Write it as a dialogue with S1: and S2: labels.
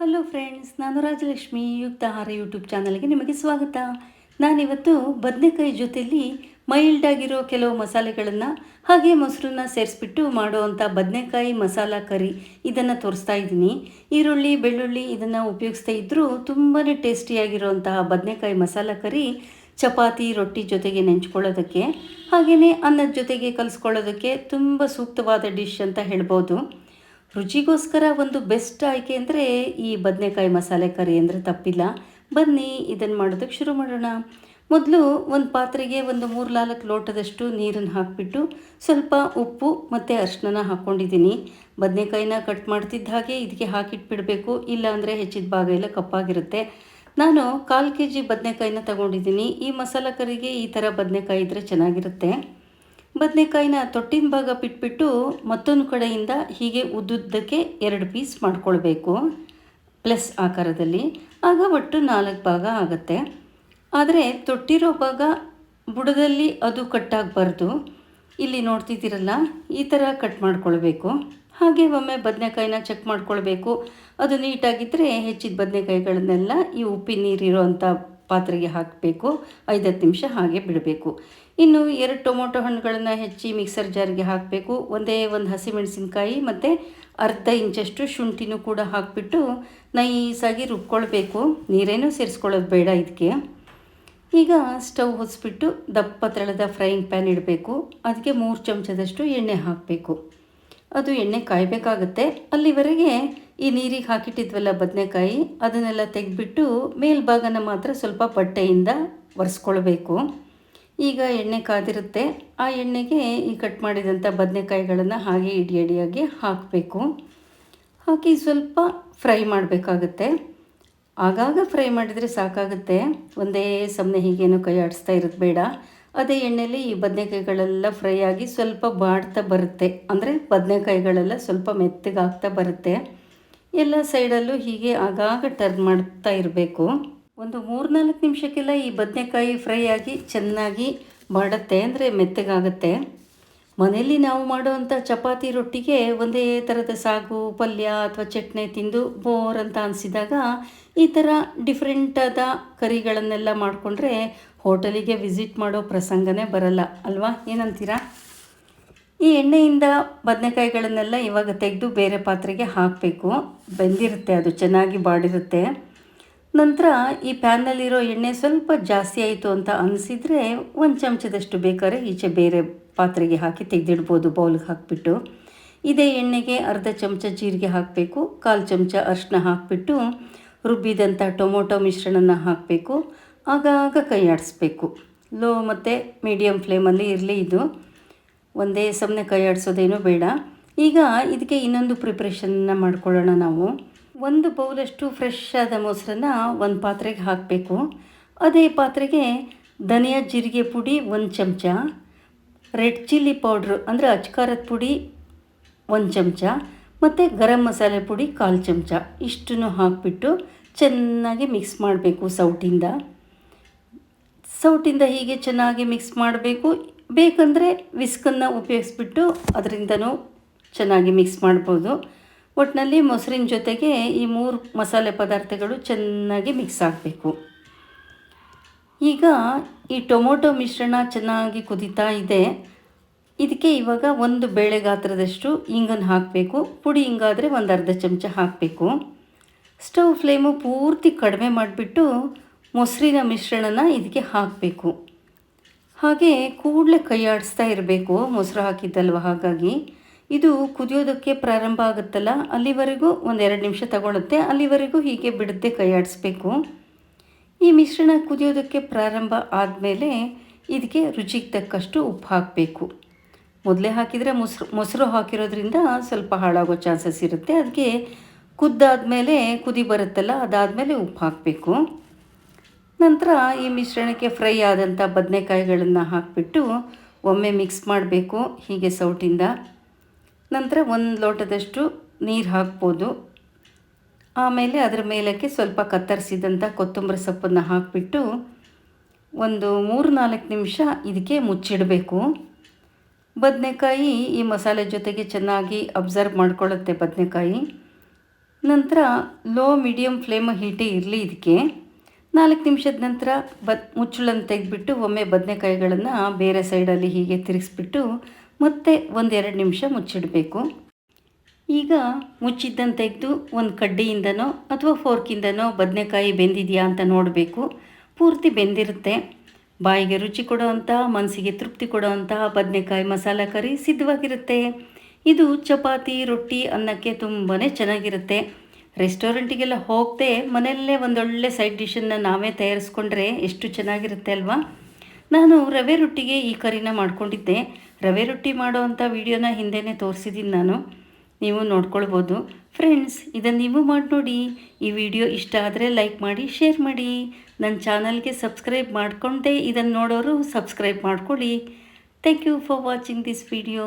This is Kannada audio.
S1: ಹಲೋ ಫ್ರೆಂಡ್ಸ್ ನಾನು ರಾಜಲಕ್ಷ್ಮಿ ಯುಕ್ತ ಆಹಾರ ಯೂಟ್ಯೂಬ್ ಚಾನಲ್ಗೆ ನಿಮಗೆ ಸ್ವಾಗತ. ನಾನಿವತ್ತು ಬದನೆಕಾಯಿ ಜೊತೆಯಲ್ಲಿ ಮೈಲ್ಡ್ ಆಗಿರೋ ಕೆಲವು ಮಸಾಲೆಗಳನ್ನು ಹಾಗೆ ಮೊಸರನ್ನ ಸೇರಿಸ್ಬಿಟ್ಟು ಮಾಡುವಂಥ ಬದನೆಕಾಯಿ ಮಸಾಲ ಕರಿ ಇದನ್ನು ತೋರಿಸ್ತಾ ಇದ್ದೀನಿ. ಈರುಳ್ಳಿ, ಬೆಳ್ಳುಳ್ಳಿ ಇದನ್ನು ಉಪಯೋಗಿಸ್ತಾ ಇದ್ದರೂ ತುಂಬಾ ಟೇಸ್ಟಿಯಾಗಿರುವಂತಹ ಬದನೆಕಾಯಿ ಮಸಾಲ ಕರಿ ಚಪಾತಿ, ರೊಟ್ಟಿ ಜೊತೆಗೆ ನೆಂಚ್ಕೊಳ್ಳೋದಕ್ಕೆ ಹಾಗೆಯೇ ಅನ್ನದ ಜೊತೆಗೆ ಕಲಿಸ್ಕೊಳ್ಳೋದಕ್ಕೆ ತುಂಬ ಸೂಕ್ತವಾದ ಡಿಶ್ ಅಂತ ಹೇಳ್ಬೋದು. ರುಚಿಗೋಸ್ಕರ ಒಂದು ಬೆಸ್ಟ್ ಆಯ್ಕೆ ಅಂದರೆ ಈ ಬದನೆಕಾಯಿ ಮಸಾಲೆ ಕರಿ ಅಂದರೆ ತಪ್ಪಿಲ್ಲ. ಬನ್ನಿ ಇದನ್ನು ಮಾಡೋದಕ್ಕೆ ಶುರು ಮಾಡೋಣ. ಮೊದಲು ಒಂದು ಪಾತ್ರೆಗೆ ಒಂದು ಮೂರು ನಾಲ್ಕು ಲೋಟದಷ್ಟು ನೀರನ್ನು ಹಾಕಿಬಿಟ್ಟು ಸ್ವಲ್ಪ ಉಪ್ಪು ಮತ್ತು ಅರಿಶಿನ ಹಾಕ್ಕೊಂಡಿದ್ದೀನಿ ಬದನೆಕಾಯಿನ ಕಟ್ ಮಾಡ್ತಿದ್ದ ಹಾಗೆ ಇದಕ್ಕೆ ಹಾಕಿಟ್ಬಿಡಬೇಕು, ಇಲ್ಲಾಂದರೆ ಹೆಚ್ಚಿದ ಭಾಗ ಎಲ್ಲ ಕಪ್ಪಾಗಿರುತ್ತೆ. ನಾನು ಕಾಲು ಕೆ ಜಿ ಬದನೆಕಾಯಿನ ತಗೊಂಡಿದ್ದೀನಿ. ಈ ಮಸಾಲ ಕರಿಗೆ ಈ ಥರ ಬದನೆಕಾಯಿ ಇದ್ದರೆ ಚೆನ್ನಾಗಿರುತ್ತೆ. ಬದನೆಕಾಯಿನ ತೊಟ್ಟಿನ ಭಾಗ ಬಿಟ್ಬಿಟ್ಟು ಮತ್ತೊಂದು ಕಡೆಯಿಂದ ಹೀಗೆ ಉದ್ದುದ್ದಕ್ಕೆ ಎರಡು ಪೀಸ್ ಮಾಡ್ಕೊಳ್ಬೇಕು. ಪ್ಲಸ್ ಆಕಾರದಲ್ಲಿ. ಆಗ ಒಟ್ಟು ನಾಲ್ಕು ಭಾಗ ಆಗುತ್ತೆ. ಆದರೆ ತೊಟ್ಟಿರೋ ಭಾಗ ಬುಡದಲ್ಲಿ ಅದು ಕಟ್ಟಾಗಬಾರ್ದು ಇಲ್ಲಿ ನೋಡ್ತಿದ್ದೀರಲ್ಲ, ಈ ಥರ ಕಟ್ ಮಾಡ್ಕೊಳ್ಬೇಕು. ಹಾಗೆ ಒಮ್ಮೆ ಬದನೆಕಾಯಿನ ಚೆಕ್ ಮಾಡ್ಕೊಳ್ಬೇಕು. ಅದು ನೀಟಾಗಿದ್ದರೆ ಹೆಚ್ಚಿದ ಬದನೆಕಾಯಿಗಳನ್ನೆಲ್ಲ ಈ ಉಪ್ಪಿನ ನೀರಿರೋವಂಥ ಪಾತ್ರೆಗೆ ಹಾಕಬೇಕು, ಐದತ್ತು ನಿಮಿಷ ಹಾಗೆ ಬಿಡಬೇಕು. ಇನ್ನು ಎರಡು ಟೊಮೊಟೊ ಹಣ್ಣುಗಳನ್ನು ಹೆಚ್ಚಿ ಮಿಕ್ಸರ್ ಜಾರಿಗೆ ಹಾಕಬೇಕು. ಒಂದೇ ಒಂದು ಹಸಿಮೆಣಸಿನ್ಕಾಯಿ ಮತ್ತು ಅರ್ಧ ಇಂಚಷ್ಟು ಶುಂಠಿನೂ ಕೂಡ ಹಾಕಿಬಿಟ್ಟು ನೈಸಾಗಿ ರುಬ್ಕೊಳ್ಬೇಕು. ನೀರೇನೂ ಸೇರಿಸ್ಕೊಳ್ಳೋದು ಬೇಡ ಇದಕ್ಕೆ. ಈಗ ಸ್ಟವ್ ಹೊಸ್ಬಿಟ್ಟು ದಪ್ಪ ತಳದ ಫ್ರೈಯಿಂಗ್ ಪ್ಯಾನ್ ಇಡಬೇಕು. ಅದಕ್ಕೆ ಮೂರು ಚಮಚದಷ್ಟು ಎಣ್ಣೆ ಹಾಕಬೇಕು. ಅದು ಎಣ್ಣೆ ಕಾಯಬೇಕಾಗತ್ತೆ. ಅಲ್ಲಿವರೆಗೆ ಈ ನೀರಿಗೆ ಹಾಕಿಟ್ಟಿದ್ವಲ್ಲ ಬದನೆಕಾಯಿ, ಅದನ್ನೆಲ್ಲ ತೆಗೆದ್ಬಿಟ್ಟು ಮೇಲ್ಭಾಗನ ಮಾತ್ರ ಸ್ವಲ್ಪ ಬಟ್ಟೆಯಿಂದ ಒರೆಸ್ಕೊಳ್ಬೇಕು. ಈಗ ಎಣ್ಣೆ ಕಾದಿರುತ್ತೆ. ಆ ಎಣ್ಣೆಗೆ ಈ ಕಟ್ ಮಾಡಿದಂಥ ಬದನೆಕಾಯಿಗಳನ್ನು ಹಾಗೆ ಇಡಿ ಇಡಿಯಾಗಿ ಹಾಕಬೇಕು. ಹಾಕಿ ಸ್ವಲ್ಪ ಫ್ರೈ ಮಾಡಬೇಕಾಗುತ್ತೆ. ಆಗಾಗ ಫ್ರೈ ಮಾಡಿದರೆ ಸಾಕಾಗುತ್ತೆ. ಒಂದೇ ಸಮನೆ ಹೀಗೇನು ಕೈ ಆಡಿಸ್ತಾ ಇರೋದು ಬೇಡ. ಅದೇ ಎಣ್ಣೆಯಲ್ಲಿ ಈ ಬದನೆಕಾಯಿಗಳೆಲ್ಲ ಫ್ರೈ ಆಗಿ ಸ್ವಲ್ಪ ಬಾಡ್ತಾ ಬರುತ್ತೆ. ಅಂದರೆ ಬದನೆಕಾಯಿಗಳೆಲ್ಲ ಸ್ವಲ್ಪ ಮೆತ್ತಗಾಗ್ತಾ ಬರುತ್ತೆ. ಎಲ್ಲ ಸೈಡಲ್ಲೂ ಹೀಗೆ ಆಗಾಗ ಟರ್ನ್ ಮಾಡ್ತಾ ಇರಬೇಕು. ಒಂದು ಮೂರು ನಾಲ್ಕು ನಿಮಿಷಕ್ಕೆಲ್ಲ ಈ ಬದನೆಕಾಯಿ ಫ್ರೈ ಆಗಿ ಚೆನ್ನಾಗಿ ಮಾಡುತ್ತೆ ಅಂದರೆ ಮೆತ್ತಗಾಗುತ್ತೆ. ಮನೆಯಲ್ಲಿ ನಾವು ಮಾಡುವಂಥ ಚಪಾತಿ ರೊಟ್ಟಿಗೆ ಒಂದೇ ಥರದ ಸಾಗು, ಪಲ್ಯ ಅಥವಾ ಚಟ್ನಿ ತಿಂದು ಬೋರ್ ಅಂತ ಅನಿಸಿದಾಗ ಈ ಥರ ಡಿಫ್ರೆಂಟಾದ ಕರಿಗಳನ್ನೆಲ್ಲ ಮಾಡಿಕೊಂಡ್ರೆ ಹೋಟೆಲಿಗೆ ವಿಸಿಟ್ ಮಾಡೋ ಪ್ರಸಂಗನೇ ಬರಲ್ಲ. ಅಲ್ವಾ? ಏನಂತೀರಾ? ಈ ಎಣ್ಣೆಯಿಂದ ಬದನೆಕಾಯಿಗಳನ್ನೆಲ್ಲ ಇವಾಗ ತೆಗೆದು ಬೇರೆ ಪಾತ್ರೆಗೆ ಹಾಕಬೇಕು. ಬೆಂದಿರುತ್ತೆ, ಅದು ಚೆನ್ನಾಗಿ ಬಾಡಿರುತ್ತೆ. ನಂತರ ಈ ಪ್ಯಾನ್ನಲ್ಲಿರೋ ಎಣ್ಣೆ ಸ್ವಲ್ಪ ಜಾಸ್ತಿ ಆಯಿತು ಅಂತ ಅನಿಸಿದರೆ ಒಂದು ಚಮಚದಷ್ಟು ಬೇಕಾದ್ರೆ ಈಚೆ ಬೇರೆ ಪಾತ್ರೆಗೆ ಹಾಕಿ ತೆಗೆದಿಡ್ಬೋದು, ಬೌಲ್ಗೆ ಹಾಕಿಬಿಟ್ಟು. ಇದೇ ಎಣ್ಣೆಗೆ ಅರ್ಧ ಚಮಚ ಜೀರಿಗೆ ಹಾಕಬೇಕು, ಕಾಲು ಚಮಚ ಅರಿಶಿನ ಹಾಕಿಬಿಟ್ಟು ರುಬ್ಬಿದಂಥ ಟೊಮೊಟೊ ಮಿಶ್ರಣನ ಹಾಕಬೇಕು. ಆಗಾಗ ಕೈ ಆಡಿಸ್ಬೇಕು ಲೋ ಮತ್ತು ಮೀಡಿಯಮ್ ಫ್ಲೇಮಲ್ಲಿ ಇರಲಿ ಇದು. ಒಂದೇ ಸಮನೆ ಕೈ ಆಡಿಸೋದೇನೂ ಬೇಡ. ಈಗ ಇದಕ್ಕೆ ಇನ್ನೊಂದು ಪ್ರಿಪ್ರೇಷನ್ನ ಮಾಡ್ಕೊಳ್ಳೋಣ ನಾವು. ಒಂದು ಬೌಲಷ್ಟು ಫ್ರೆಶ್ ಆದ ಮೊಸರನ್ನ ಒಂದು ಪಾತ್ರೆಗೆ ಹಾಕಬೇಕು. ಅದೇ ಪಾತ್ರೆಗೆ ಧನಿಯಾ ಜೀರಿಗೆ ಪುಡಿ ಒಂದು ಚಮಚ, ರೆಡ್ ಚಿಲ್ಲಿ ಪೌಡ್ರ್ ಅಂದರೆ ಅಚ್ಕಾರದ ಪುಡಿ ಒಂದು ಚಮಚ, ಮತ್ತು ಗರಂ ಮಸಾಲೆ ಪುಡಿ ಕಾಲು ಚಮಚ. ಇಷ್ಟನ್ನು ಹಾಕಿಬಿಟ್ಟು ಚೆನ್ನಾಗಿ ಮಿಕ್ಸ್ ಮಾಡಬೇಕು ಸೌಟಿಂದ. ಸೌಟಿಂದ ಹೀಗೆ ಚೆನ್ನಾಗಿ ಮಿಕ್ಸ್ ಮಾಡಬೇಕು. ಬೇಕಂದರೆ ವಿಸ್ಕನ್ನು ಉಪಯೋಗಿಸ್ಬಿಟ್ಟು ಅದರಿಂದನೂ ಚೆನ್ನಾಗಿ ಮಿಕ್ಸ್ ಮಾಡ್ಬೋದು. ಒಟ್ಟಿನಲ್ಲಿ ಮೊಸರಿನ ಜೊತೆಗೆ ಈ ಮೂರು ಮಸಾಲೆ ಪದಾರ್ಥಗಳು ಚೆನ್ನಾಗಿ ಮಿಕ್ಸ್ ಆಗಬೇಕು. ಈಗ ಈ ಟೊಮೊಟೊ ಮಿಶ್ರಣ ಚೆನ್ನಾಗಿ ಕುದೀತಾ ಇದೆ. ಇದಕ್ಕೆ ಇವಾಗ ಒಂದು ಬೇಳೆ ಗಾತ್ರದಷ್ಟು ಹಿಂಗನ್ನು ಹಾಕಬೇಕು. ಪುಡಿ ಹಿಂಗಾದರೆ ಒಂದು ಅರ್ಧ ಚಮಚ ಹಾಕಬೇಕು. ಸ್ಟವ್ ಫ್ಲೇಮು ಪೂರ್ತಿ ಕಡಿಮೆ ಮಾಡಿಬಿಟ್ಟು ಮೊಸರಿನ ಮಿಶ್ರಣನ ಇದಕ್ಕೆ ಹಾಕಬೇಕು. ಹಾಗೆ ಕೂಡಲೇ ಕೈ ಇರಬೇಕು, ಮೊಸರು ಹಾಕಿದ್ದಲ್ವ? ಹಾಗಾಗಿ ಇದು ಕುದಿಯೋದಕ್ಕೆ ಪ್ರಾರಂಭ ಆಗುತ್ತಲ್ಲ, ಅಲ್ಲಿವರೆಗೂ ಒಂದು ಎರಡು ನಿಮಿಷ ತಗೊಳ್ಳುತ್ತೆ ಅಲ್ಲಿವರೆಗೂ ಹೀಗೆ ಬಿಡದೆ ಕೈ ಆಡಿಸ್ಬೇಕು. ಈ ಮಿಶ್ರಣ ಕುದಿಯೋದಕ್ಕೆ ಪ್ರಾರಂಭ ಆದಮೇಲೆ ಇದಕ್ಕೆ ರುಚಿಗೆ ತಕ್ಕಷ್ಟು ಉಪ್ಪು ಹಾಕಬೇಕು. ಮೊದಲೇ ಹಾಕಿದರೆ ಮೊಸರು ಮೊಸರು ಹಾಕಿರೋದ್ರಿಂದ ಸ್ವಲ್ಪ ಹಾಳಾಗೋ ಚಾನ್ಸಸ್ ಇರುತ್ತೆ. ಅದಕ್ಕೆ ಕುದ್ದಾದಮೇಲೆ ಕುದಿ ಬರುತ್ತಲ್ಲ, ಅದಾದಮೇಲೆ ಉಪ್ಪು ಹಾಕಬೇಕು. ನಂತರ ಈ ಮಿಶ್ರಣಕ್ಕೆ ಫ್ರೈ ಆದಂಥ ಬದನೆಕಾಯಿಗಳನ್ನು ಹಾಕಿಬಿಟ್ಟು ಒಮ್ಮೆ ಮಿಕ್ಸ್ ಮಾಡಬೇಕು ಹೀಗೆ ಸೌಟಿಂದ. ನಂತರ ಒಂದು ಲೋಟದಷ್ಟು ನೀರು ಹಾಕ್ಬೋದು. ಆಮೇಲೆ ಅದರ ಮೇಲಕ್ಕೆ ಸ್ವಲ್ಪ ಕತ್ತರಿಸಿದಂಥ ಕೊತ್ತಂಬರಿ ಸೊಪ್ಪನ್ನು ಹಾಕಿಬಿಟ್ಟು ಒಂದು ಮೂರು ನಾಲ್ಕು ನಿಮಿಷ ಇದಕ್ಕೆ ಮುಚ್ಚಿಡಬೇಕು. ಬದನೆಕಾಯಿ ಈ ಮಸಾಲೆ ಜೊತೆಗೆ ಚೆನ್ನಾಗಿ ಅಬ್ಸರ್ವ್ ಮಾಡ್ಕೊಳ್ಳುತ್ತೆ ಬದನೆಕಾಯಿ. ನಂತರ ಲೋ ಮೀಡಿಯಮ್ ಫ್ಲೇಮ್ ಹೀಟೇ ಇರಲಿ ಇದಕ್ಕೆ. ನಾಲ್ಕು ನಿಮಿಷದ ನಂತರ ಬದ್ ಮುಚ್ಚಳನ್ನು ತೆಗೆದುಬಿಟ್ಟು ಒಮ್ಮೆ ಬದನೆಕಾಯಿಗಳನ್ನು ಬೇರೆ ಸೈಡಲ್ಲಿ ಹೀಗೆ ತಿರುಗಿಸ್ಬಿಟ್ಟು ಮತ್ತೆ ಒಂದೆರಡು ನಿಮಿಷ ಮುಚ್ಚಿಡಬೇಕು. ಈಗ ಮುಚ್ಚಿದ್ದನ್ನು ತೆಗೆದು ಒಂದು ಕಡ್ಡಿಯಿಂದನೋ ಅಥವಾ ಫೋರ್ಕಿಂದನೋ ಬದನೆಕಾಯಿ ಬೆಂದಿದೆಯಾ ಅಂತ ನೋಡಬೇಕು. ಪೂರ್ತಿ ಬೆಂದಿರುತ್ತೆ. ಬಾಯಿಗೆ ರುಚಿ ಕೊಡೋವಂಥ, ಮನಸ್ಸಿಗೆ ತೃಪ್ತಿ ಕೊಡೋವಂತಹ ಬದನೆಕಾಯಿ ಮಸಾಲ ಕರಿ ಸಿದ್ಧವಾಗಿರುತ್ತೆ. ಇದು ಚಪಾತಿ, ರೊಟ್ಟಿ ಅನ್ನಕ್ಕೆ ತುಂಬಾ ಚೆನ್ನಾಗಿರುತ್ತೆ. ರೆಸ್ಟೋರೆಂಟಿಗೆಲ್ಲ ಹೋಗದೆ ಮನೆಯಲ್ಲೇ ಒಂದೊಳ್ಳೆ ಸೈಡ್ ಡಿಶನ್ನ ನಾವೇ ತಯಾರಿಸ್ಕೊಂಡ್ರೆ ಎಷ್ಟು ಚೆನ್ನಾಗಿರುತ್ತೆ ಅಲ್ವಾ? ನಾನು ರವೆ ರೊಟ್ಟಿಗೆ ಈ ಕರಿನ ಮಾಡ್ಕೊಂಡಿದ್ದೆ. ರವೆ ರೊಟ್ಟಿ ಮಾಡೋ ಅಂಥ ವಿಡಿಯೋನ ಹಿಂದೆನೇ ತೋರಿಸಿದ್ದೀನಿ ನಾನು. ನೀವು ನೋಡ್ಕೊಳ್ಬೋದು. ಫ್ರೆಂಡ್ಸ್ ಇದನ್ನು ನೀವು ಮಾಡಿ ನೋಡಿ ಈ ವಿಡಿಯೋ ಇಷ್ಟ ಆದರೆ ಲೈಕ್ ಮಾಡಿ, ಶೇರ್ ಮಾಡಿ. ನನ್ನ ಚಾನಲ್ಗೆ ಸಬ್ಸ್ಕ್ರೈಬ್ ಮಾಡಿಕೊಂಡೇ ಇದನ್ನು ನೋಡೋರು ಸಬ್ಸ್ಕ್ರೈಬ್ ಮಾಡ್ಕೊಳ್ಳಿ. Thank you for watching this video